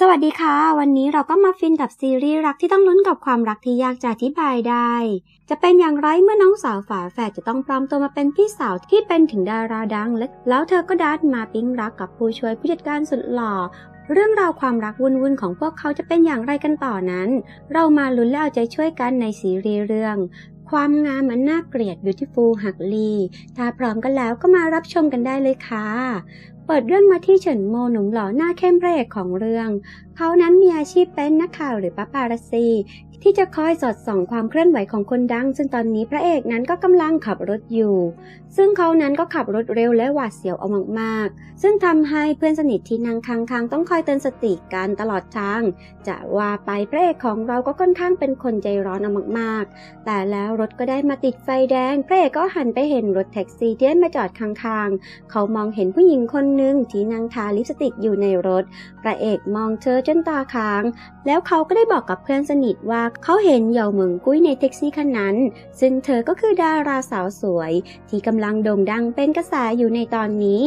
สวัสดีค่ะ วันนี้เราก็มาฟินกับซีรีส์รักที่ต้องลุ้นกับความรักที่ยากจะอธิบายได้ จะเป็นอย่างไรเมื่อน้องสาวฝาแฝดจะต้องปลอมตัวมาเป็นพี่สาวที่เป็นถึงดาราดังและแล้วเธอก็ดันมาปิ๊งรักกับผู้ช่วยผู้จัดการสุดหล่อ เรื่องราวความรักวุ่นๆของพวกเขาจะเป็นอย่างไรกันต่อนั้น เรามาลุ้นและเอาใจช่วยกันในซีรีส์เรื่อง ความงามมันน่าเกลียด Beautiful หักลีถ้าพร้อมกันแล้วก็มารับชมกันได้เลยค่ะ เปิดเรื่องมาที่เฉินโมหนุ่มหล่อหน้าเข้มพระเอกของเรื่อง เขานั้นมีอาชีพเป็นนักข่าวหรือปาปารัสซีที่จะคอยสอดส่องความเคลื่อนไหวของคนดัง ซึ่งตอนนี้พระเอกนั้นก็กำลังขับรถอยู่ ซึ่งเขานั้นก็ขับรถเร็วและหวาดเสียวเอามากๆ ซึ่งทำให้เพื่อนสนิทที่นั่งข้างๆต้องคอยเตือนสติกันตลอดทาง จะว่าไปพระเอกของเราก็ค่อนข้างเป็นคนใจร้อนเอามากๆ แต่แล้วรถก็ได้มาติดไฟแดง พระเอกก็หันไปเห็นรถแท็กซี่ที่มาจอดข้างๆ เขามองเห็นผู้หญิงคนหนึ่งที่นางทาลิปสติกอยู่ในรถ พระเอกมองเธอจนตาค้าง แล้วเขาก็ได้บอกกับเพื่อนสนิทว่าเขาเห็นเหย่าเหมิงกุ้ยในแท็กซี่คันนั้น ซึ่งเธอก็คือดาราสาวสวย ที่กำลังโด่งดังเป็นกระแสอยู่ในตอนนี้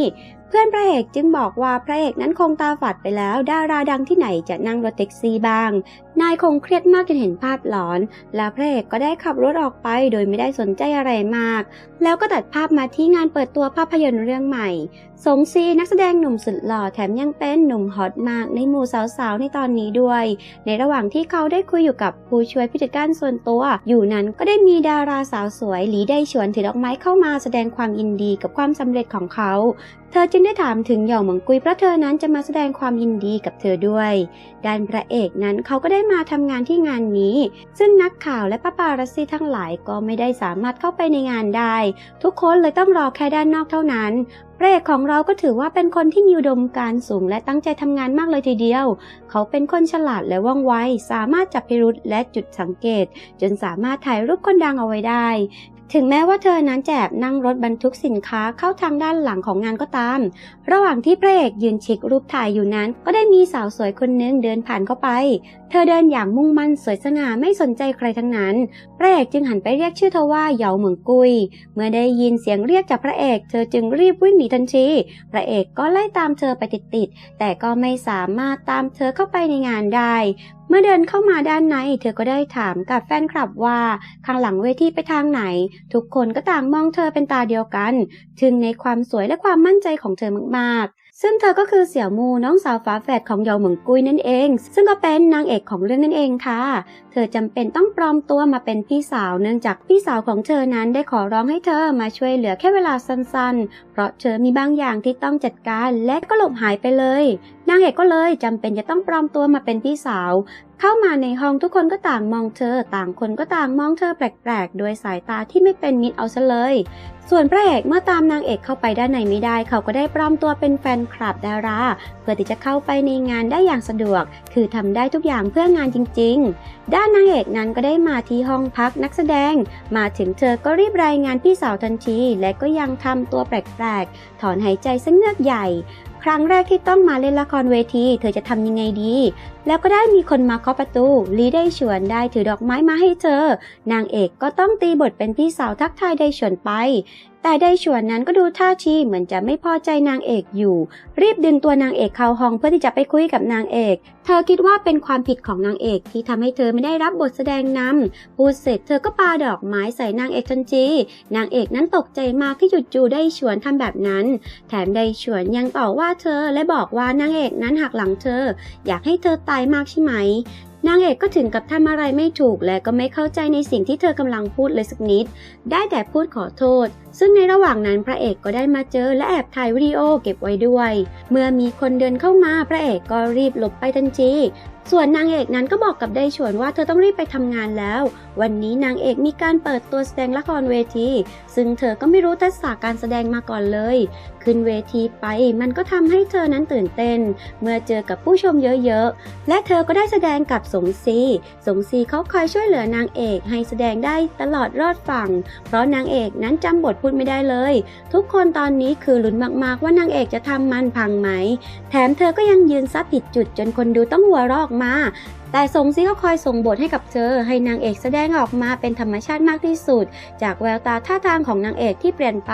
เพื่อนพระเอกจึงบอกว่าพระเอกนั้นคงตาฝาดไปแล้ว ดาราดังที่ไหนจะนั่งรถแท็กซี่บ้าง นายคงเครียดมากจนเห็นภาพหลอน แล้วพระเอกก็ได้ขับรถออกไปโดยไม่ได้สนใจอะไรมาก แล้วก็ตัดภาพมาที่งานเปิดตัวภาพยนตร์เรื่องใหม่ สงซีนักแสดงหนุ่มสุดหล่อแถมยังเป็นหนุ่มฮอตมากในหมู่สาวๆในตอนนี้ด้วย ในระหว่างที่เขาได้คุยอยู่กับผู้ช่วยผู้จัดการส่วนตัว อยู่นั้นก็ได้มีดาราสาวสวยหลีได้ชวนถือดอกไม้เข้ามาแสดงความยินดีกับความสำเร็จของเขาเธอจึงได้ถามถึงหย่าหมงกุยเพราะเธอนั้นจะมาแสดงความยินดีกับเธอด้วย ด้านพระเอกนั้นเขาก็ได้มาทำงานที่งานนี้ ซึ่งนักข่าวและปาปารัสซี่ทั้งหลายก็ไม่ได้สามารถเข้าไปในงานได้ ทุกคนเลยต้องรอแค่ด้านนอกเท่านั้นพระเอกของเราก็ถือว่าเป็นคนที่มีอุดมการสูงและตั้งใจทำงานมากเลยทีเดียว เขาเป็นคนฉลาดและว่องไว สามารถจับพิรุธและจุดสังเกต จนสามารถถ่ายรูปคนดังเอาไว้ได้ ถึงแม้ว่าเธอนั้นแอบนั่งรถบรรทุกสินค้าเข้าทางด้านหลังของงานก็ตาม ระหว่างที่พระเอกยืนช็ครูปถ่ายอยู่นั้น ก็ได้มีสาวสวยคนหนึงเดินผ่านเข้าไป เธอเดินอย่างมุ่งมั่นสวยสง่าไม่สนใจใครทั้งนั้น พระเอกจึงหันไปเรียกชื่อเธอว่าเหยาเหมิงกุย เมื่อได้ยินเสียงเรียกจากพระเอก เธอจึงรีบวิ่งหนีทันที พระเอกก็ไล่ตามเธอไปติดๆ แต่ก็ไม่สามารถตามเธอเข้าไปในงานได้ เมื่อเดินเข้ามาด้านในเธอก็ได้ถามกับแฟนคลับว่าข้างหลังเวทีไปทางไหน ทุกคนก็ต่างมองเธอเป็นตาเดียวกัน ถึงในความสวยและความมั่นใจของเธอมากๆ ซึ่งเธอก็คือเสี่ยวมูน้องสาวฝาแฝดของเยาเหมิงกุยนั่นเอง ซึ่งก็เป็นนางเอกของเรื่องนั่นเองค่ะ เธอจำเป็นต้องปลอมตัวมาเป็นพี่สาวเนื่องจากพี่สาวของเธอนั้นได้ขอร้องให้เธอมาช่วยเหลือแค่เวลาสั้นๆ เพราะเธอมีบางอย่างที่ต้องจัดการและก็หลบหายไปเลยนางเอกก็เลยจำเป็นจะต้องปลอมตัวมาเป็นพี่สาว เข้ามาในห้องทุกคนก็ต่างมองเธอ ต่างคนก็ต่างมองเธอแปลกๆ โดยสายตาที่ไม่เป็นมิตรเอาซะเลย ส่วนพระเอกเมื่อตามนางเอกเข้าไปด้านในไม่ได้ เขาก็ได้ปลอมตัวเป็นแฟนคลับดารา เพื่อที่จะเข้าไปในงานได้อย่างสะดวก คือทำได้ทุกอย่างเพื่องานจริง ๆ ด้านนางเอกนั้นก็ได้มาที่ห้องพักนักแสดง มาถึงเธอก็รีบรายงานพี่สาวทันที และก็ยังทำตัวแปลกๆ ถอนหายใจสักเงือกใหญ่ ครั้งแรกที่ต้องมาเล่นละครเวที เธอจะทำยังไงดี แล้วก็ได้มีคนมาเคาะประตู ลีได้ชวนได้ถือดอกไม้มาให้เธอ นางเอกก็ต้องตีบทเป็นพี่สาวทักทายได้ชวนไป แต่ได้ชวนนั้นก็ดูท่าทีเหมือนจะไม่พอใจนางเอกอยู่ รีบดึงตัวนางเอกเข้าห้องเพื่อที่จะไปคุยกับนางเอก เธอคิดว่าเป็นความผิดของนางเอกที่ทำให้เธอไม่ได้รับบทแสดงนำพูดเสร็จเธอก็ปาดอกไม้ใส่นางเอกทันทีนางเอกนั้นตกใจมากที่หยุดจูได้ชวนทำแบบนั้น แถมได้ชวนยังต่อว่าเธอและบอกว่านางเอกนั้นหักหลังเธอ อยากให้เธอตายมากใช่ไหม นางเอกก็ถึงกับทำอะไรไม่ถูกและก็ไม่เข้าใจในสิ่งที่เธอกำลังพูดเลยสักนิด ได้แต่พูดขอโทษ ซึ่งในระหว่างนั้นพระเอกก็ได้มาเจอและแอบถ่ายวิดีโอเก็บไว้ด้วย เมื่อมีคนเดินเข้ามาพระเอกก็รีบหลบไปทันที ส่วนนางเอกนั้นก็บอกกับได้ชวนว่าเธอต้องรีบไปทำงานแล้ว วันนี้นางเอกมีการเปิดตัวแสดงละครเวที ซึ่งเธอก็ไม่รู้ทักษะการแสดงมาก่อนเลย ขึ้นเวทีไปมันก็ทำให้เธอนั้นตื่นเต้น เมื่อเจอกับผู้ชมเยอะๆ และเธอก็ได้แสดงกับสงซีสงซีเขาคอยช่วยเหลือนางเอกให้แสดงได้ตลอดรอดฝั่ง เพราะนางเอกนั้นจำบทพูดไม่ได้เลย ทุกคนตอนนี้คือลุ้นมากๆว่านางเอกจะทำมันพังไหม แถมเธอก็ยังยืนซับผิดจุดจนคนดูต้องหัวเรอออกมา แต่สงซีก็คอยส่งบทให้กับเธอ ให้นางเอกแสดงออกมาเป็นธรรมชาติมากที่สุด จากแววตาท่าทางของนางเอกที่เปลี่ยนไป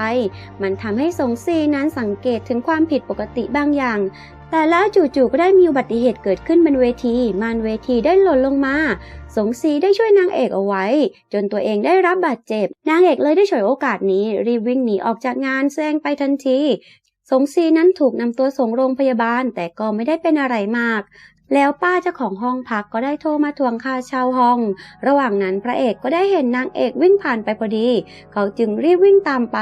มันทำให้สงซีนั้นสังเกตถึงความผิดปกติบางอย่างแต่แล้วจู่ๆก็ได้มีอุบัติเหตุเกิดขึ้นบนเวที มานเวทีได้หล่นลงมา สงซีได้ช่วยนางเอกเอาไว้ จนตัวเองได้รับบาดเจ็บ นางเอกเลยได้ฉวยโอกาสนี้ รีบวิ่งหนีออกจากงานแซงไปทันที สงซีนั้นถูกนำตัวส่งโรงพยาบาลแต่ก็ไม่ได้เป็นอะไรมาก แล้วป้าเจ้าของห้องพักก็ได้โทรมาทวงค่าเช่าห้อง ระหว่างนั้นพระเอกก็ได้เห็นนางเอกวิ่งผ่านไปพอดี เขาจึงรีบวิ่งตามไป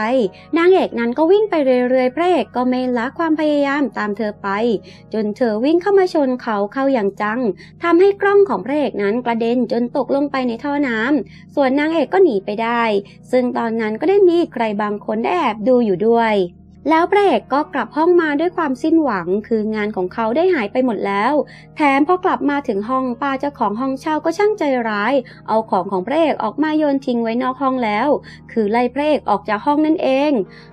นางเอกนั้นก็วิ่งไปเรื่อยๆ พระเอกก็ไม่ละความพยายามตามเธอไป จนเธอวิ่งเข้ามาชนเขาเข้าอย่างจังทำให้กล้องของพระเอกนั้นกระเด็นจนตกลงไปในท่อน้ำส่วนนางเอกก็หนีไปได้ ซึ่งตอนนั้นก็ได้มีใครบางคนได้แอบดูอยู่ด้วย แล้วพระเอกก็กลับห้องมาด้วยความสิ้นหวัง คืองานของเขาได้หายไปหมดแล้ว แถมพอกลับมาถึงห้องป้าเจ้าของห้องเช่าก็ช่างใจร้าย เอาของของพระเอกออกมาโยนทิ้งไว้นอกห้องแล้ว คือไล่พระเอกออกจากห้องนั่นเอง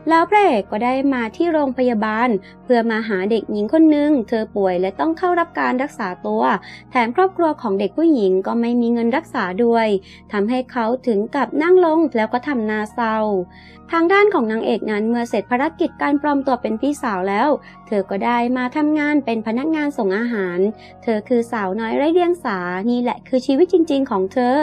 แล้วพระเอกก็ได้มาที่โรงพยาบาล เพื่อมาหาเด็กหญิงคนหนึ่งเธอป่วยและต้องเข้ารับการรักษาตัว แถมครอบครัวของเด็กผู้หญิงก็ไม่มีเงินรักษาด้วยทำให้เขาถึงกับนั่งลงแล้วก็ทำหนาเศร้า ทางด้านของนางเอกนั้นเมื่อเสร็จภารกิจการปลอมตัวเป็นพี่สาวแล้ว เธอก็ได้มาทำงานเป็นพนักงานส่งอาหาร เธอคือสาวน้อยไร้เดียงสา นี่แหละคือชีวิตจริง ๆ ของเธอ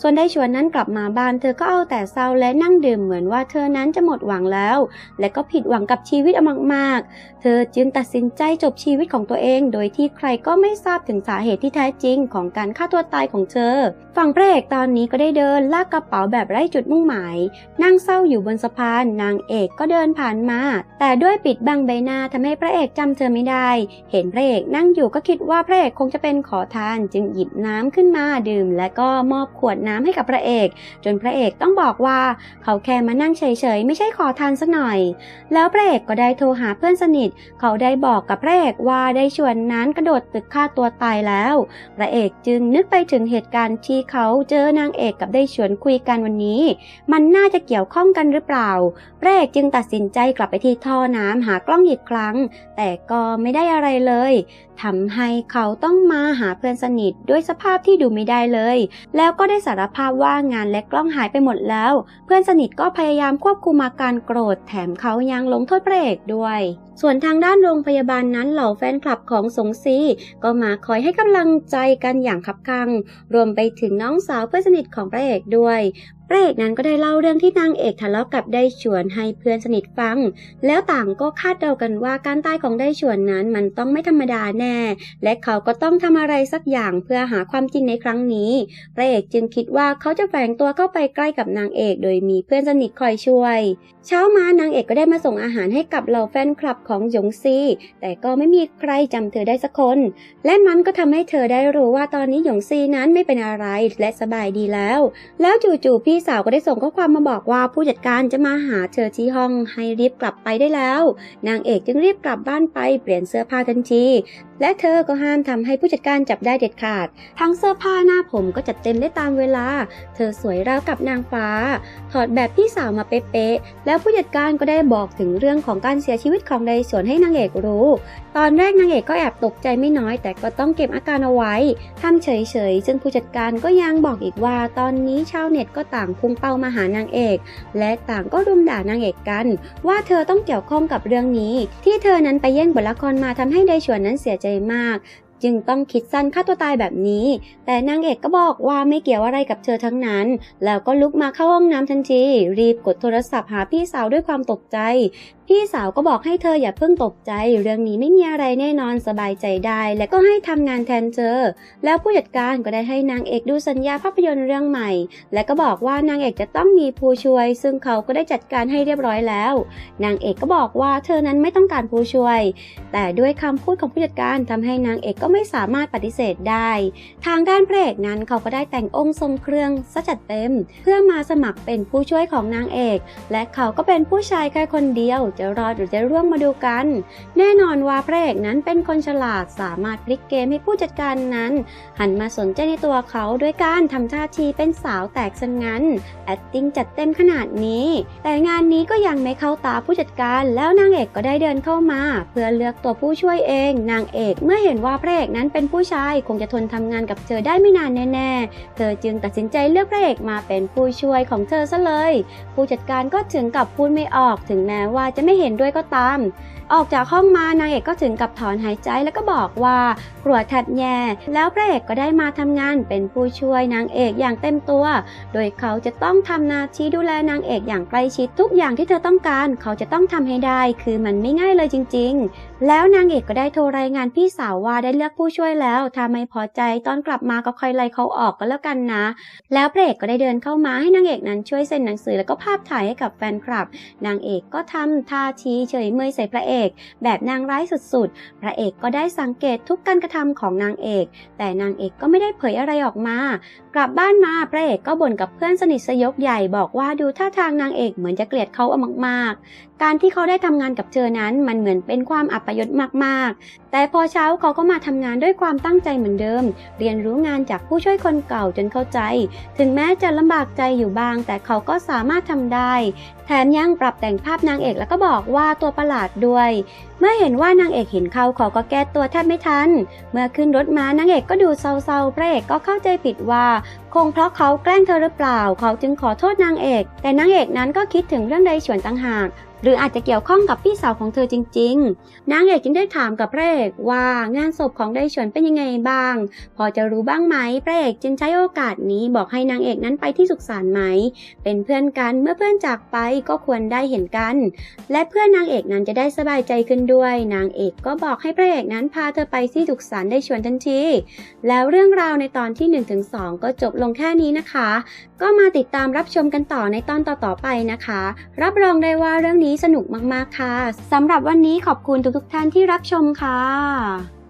ส่วนได้ชวนนั้นกลับมาบ้านเธอก็เอาแต่เศร้าและนั่งดื่มเหมือนว่าเธอนั้นจะหมดหวังแล้ว และก็ผิดหวังกับชีวิตมากๆ เธอจึงตัดสินใจจบชีวิตของตัวเอง โดยที่ใครก็ไม่ทราบถึงสาเหตุที่แท้จริงของการฆ่าตัวตายของเธอ ฝั่งพระเอกตอนนี้ก็ได้เดินลากกระเป๋าแบบไร้จุดมุ่งหมาย นั่งเศร้าอยู่บนสะพาน นางเอกก็เดินผ่านมา แต่ด้วยปิดบังใบหน้าทำให้พระเอกจำเธอไม่ได้ เห็นพระเอกนั่งอยู่ก็คิดว่าพระเอกคงจะเป็นขอทาน จึงหยิบน้ำขึ้นมาดื่ม และก็มอบขวดน้ำให้กับพระเอก จนพระเอกต้องบอกว่า เขาแค่มานั่งเฉยๆ ไม่ใช่ขอทานสักหน่อย แล้วพระเอกก็ได้โทรหาเพื่อนสนิท เขาได้บอกกับพระเอกว่าได้ชวนนั้นกระโดดตึกฆ่าตัวตายแล้ว พระเอกจึงนึกไปถึงเหตุการณ์ที่เขาเจอนางเอกกับได้ชวนคุยกันวันนี้ มันน่าจะเกี่ยวข้องกันหรือเปล่า พระเอกจึงตัดสินใจกลับไปที่ท่อน้ำหากล้องอีกครั้ง แต่ก็ไม่ได้อะไรเลยทำให้เขาต้องมาหาเพื่อนสนิทด้วยสภาพที่ดูไม่ได้เลย แล้วก็ได้สารภาพว่างานและกล้องหายไปหมดแล้ว เพื่อนสนิทก็พยายามควบคุมอาการโกรธแถมเขายังลงโทษพระเอกด้วย ส่วนทางด้านโรงพยาบาลนั้นเหล่าแฟนคลับของสงซีก็มาคอยให้กำลังใจกันอย่างคับคัง รวมไปถึงน้องสาวเพื่อนสนิทของพระเอกด้วยพระเอกนั้นก็ได้เล่าเรื่องที่นางเอกทะเลาะกับได้ชวนให้เพื่อนสนิทฟัง แล้วต่างก็คาดเดากันว่าการตายของได้ชวนนั้นมันต้องไม่ธรรมดาแน่ และเขาก็ต้องทำอะไรสักอย่างเพื่อหาความจริงในครั้งนี้ พระเอกจึงคิดว่าเขาจะแฝงตัวเข้าไปใกล้กับนางเอกโดยมีเพื่อนสนิทคอยช่วย เช้ามานางเอกก็ได้มาส่งอาหารให้กับเหล่าแฟนคลับของหยงซีแต่ก็ไม่มีใครจำเธอได้สักคน และมันก็ทำให้เธอได้รู้ว่าตอนนี้หยงซีนั้นไม่เป็นอะไรและสบายดีแล้ว แล้วจู่ๆพี่ี่สาวก็ได้ส่งข้อความมาบอกว่าผู้จัดการจะมาหาเธอที่ห้องให้รีบกลับไปได้แล้ว นางเอกจึงรีบกลับบ้านไปเปลี่ยนเสื้อผ้าทันทีและเธอก็ห้ามทำให้ผู้จัดการจับได้เด็ดขาด ทั้งเสื้อผ้าหน้าผมก็จัดเต็มได้ตามเวลา เธอสวยราวกับนางฟ้า ถอดแบบพี่สาวมาเป๊ะๆ แล้วผู้จัดการก็ได้บอกถึงเรื่องของการเสียชีวิตของไดสวนให้นางเอกรู้ ตอนแรกนางเอกก็แอบตกใจไม่น้อย แต่ก็ต้องเก็บอาการเอาไว้ทำเฉยๆซึ่งผู้จัดการก็ยังบอกอีกว่า ตอนนี้ชาวเน็ตก็ต่างพุ่งเป้ามาหานางเอก และต่างก็รุมด่านางเอกกัน ว่าเธอต้องเกี่ยวข้องกับเรื่องนี้ ที่เธอนั้นไปแย่งบทละครมาทำให้ไดชวนนั้นเสียใจมาก จึงต้องคิดสั้นฆ่าตัวตายแบบนี้ แต่นางเอกก็บอกว่าไม่เกี่ยวอะไรกับเธอทั้งนั้น แล้วก็ลุกมาเข้าห้องน้ำทันที รีบกดโทรศัพท์หาพี่สาวด้วยความตกใจ พี่สาวก็บอกให้เธออย่าเพิ่งตกใจ เรื่องนี้ไม่มีอะไรแน่นอนสบายใจได้ และก็ให้ทำงานแทนเธอ แล้วผู้จัดการก็ได้ให้นางเอกดูสัญญาภาพยนตร์เรื่องใหม่ และก็บอกว่านางเอกจะต้องมีผู้ช่วย ซึ่งเขาก็ได้จัดการให้เรียบร้อยแล้ว นางเอกก็บอกว่าเธอนั้นไม่ต้องการผู้ช่วย แต่ด้วยคำพูดของผู้จัดการทำให้นางเอกก็ไม่สามารถปฏิเสธได้ ทางด้านพระเอกนั้นเขาก็ได้แต่งองค์ทรงเครื่องซะจัดเต็ม เพื่อมาสมัครเป็นผู้ช่วยของนางเอก และเขาก็เป็นผู้ชายแค่คนเดียว จะรอหรือจะร่วงมาดูกัน แน่นอนว่าพระเอกนั้นเป็นคนฉลาดสามารถพลิกเกมให้ผู้จัดการนั้น หันมาสนใจในตัวเขาด้วยการทำท่าทีเป็นสาวแตกซะงั้น acting จัดเต็มขนาดนี้ แต่งานนี้ก็ยังไม่เข้าตาผู้จัดการ แล้วนางเอกก็ได้เดินเข้ามา เพื่อเลือกตัวผู้ช่วยเอง นางเอกเมื่อเห็นว่าพระอกนั้นเป็นผู้ชายคงจะทนทำงานกับเธอได้ไม่นานแน่ๆ เธอจึงตัดสินใจเลือกพระเอกมาเป็นผู้ช่วยของเธอซะเลย ผู้จัดการก็ถึงกับพูดไม่ออกถึงแม้ว่าจะไม่เห็นด้วยก็ตามออกจากห้องมานางเอกก็ถึงกับถอนหายใจแล้วก็บอกว่า กลัวแทบแย่ แล้วพระเอกก็ได้มาทำงานเป็นผู้ช่วยนางเอกอย่างเต็มตัว โดยเขาจะต้องทำหนาที่ดูแลนางเอกอย่างใกล้ชิดทุกอย่างที่เธอต้องการ เขาจะต้องทำให้ได้ คือมันไม่ง่ายเลยจริง ๆ แล้วนางเอกก็ได้โทรรายงานพี่สาวว่าได้เลือกผู้ช่วยแล้วถ้าไม่พอใจตอนกลับมาก็ค่อยไล่เขาออกก็แล้วกันนะ แล้วพระเอกก็ได้เดินเข้ามาให้นางเอกนั้นช่วยเซ็นหนังสือแล้วก็ภาพถ่ายให้กับแฟนคลับ นางเอกก็ทำท่าทีเฉยเมยใส่พระเอกแบบนางร้ายสุดๆ พระเอกก็ได้สังเกตทุกการกระทำของนางเอก แต่นางเอกก็ไม่ได้เผยอะไรออกมา กลับบ้านมาพระเอกก็บ่นกับเพื่อนสนิทสยบใหญ่บอกว่าดูท่าทางนางเอกเหมือนจะเกลียดเขาเอามากๆ การที่เขาได้ทำงานกับเธอนั้นมันเหมือนเป็นความอัปยศมากๆ แต่พอเช้าเขาก็มาทำงานด้วยความตั้งใจเหมือนเดิม เรียนรู้งานจากผู้ช่วยคนเก่าจนเข้าใจ ถึงแม้จะลำบากใจอยู่บ้าง แต่เขาก็สามารถทำได้ แถมยังปรับแต่งภาพนางเอกแล้วก็บอกว่าตัวประหลาดด้วย เมื่อเห็นว่านางเอกเห็นเขาเขาก็แก้ตัวแทบไม่ทัน เมื่อขึ้นรถมานางเอกก็ดูเศร้าๆ พระเอกก็เข้าใจผิดว่าคงเพราะเขาแกล้งเธอหรือเปล่า เขาจึงขอโทษนางเอก แต่นางเอกนั้นก็คิดถึงเรื่องใดชวนต่างหาก หรืออาจจะเกี่ยวข้องกับพี่สาวของเธอจริง ๆ นางเอกจึงได้ถามกับพระเอกว่างานศพของไดฉวนเป็นยังไงบ้าง พอจะรู้บ้างไหมพระเอกจึงใช้โอกาสนี้บอกให้นางเอกนั้นไปที่สุสานไหม เป็นเพื่อนกันเมื่อเพื่อนจากไปก็ควรได้เห็นกัน และเพื่อนนางเอกนั้นจะได้สบายใจขึ้นด้วย นางเอกก็บอกให้พระเอกนั้นพาเธอไปที่สุสานไดชวนทันที แล้วเรื่องราวในตอนที่ 1-2 ก็จบลงแค่นี้นะคะ ก็มาติดตามรับชมกันต่อในตอนต่อๆไปนะคะ รับรองได้ว่าเรื่องนี้นี้สนุกมากๆค่ะสำหรับวันนี้ขอบคุณทุกๆท่านที่รับชมค่ะ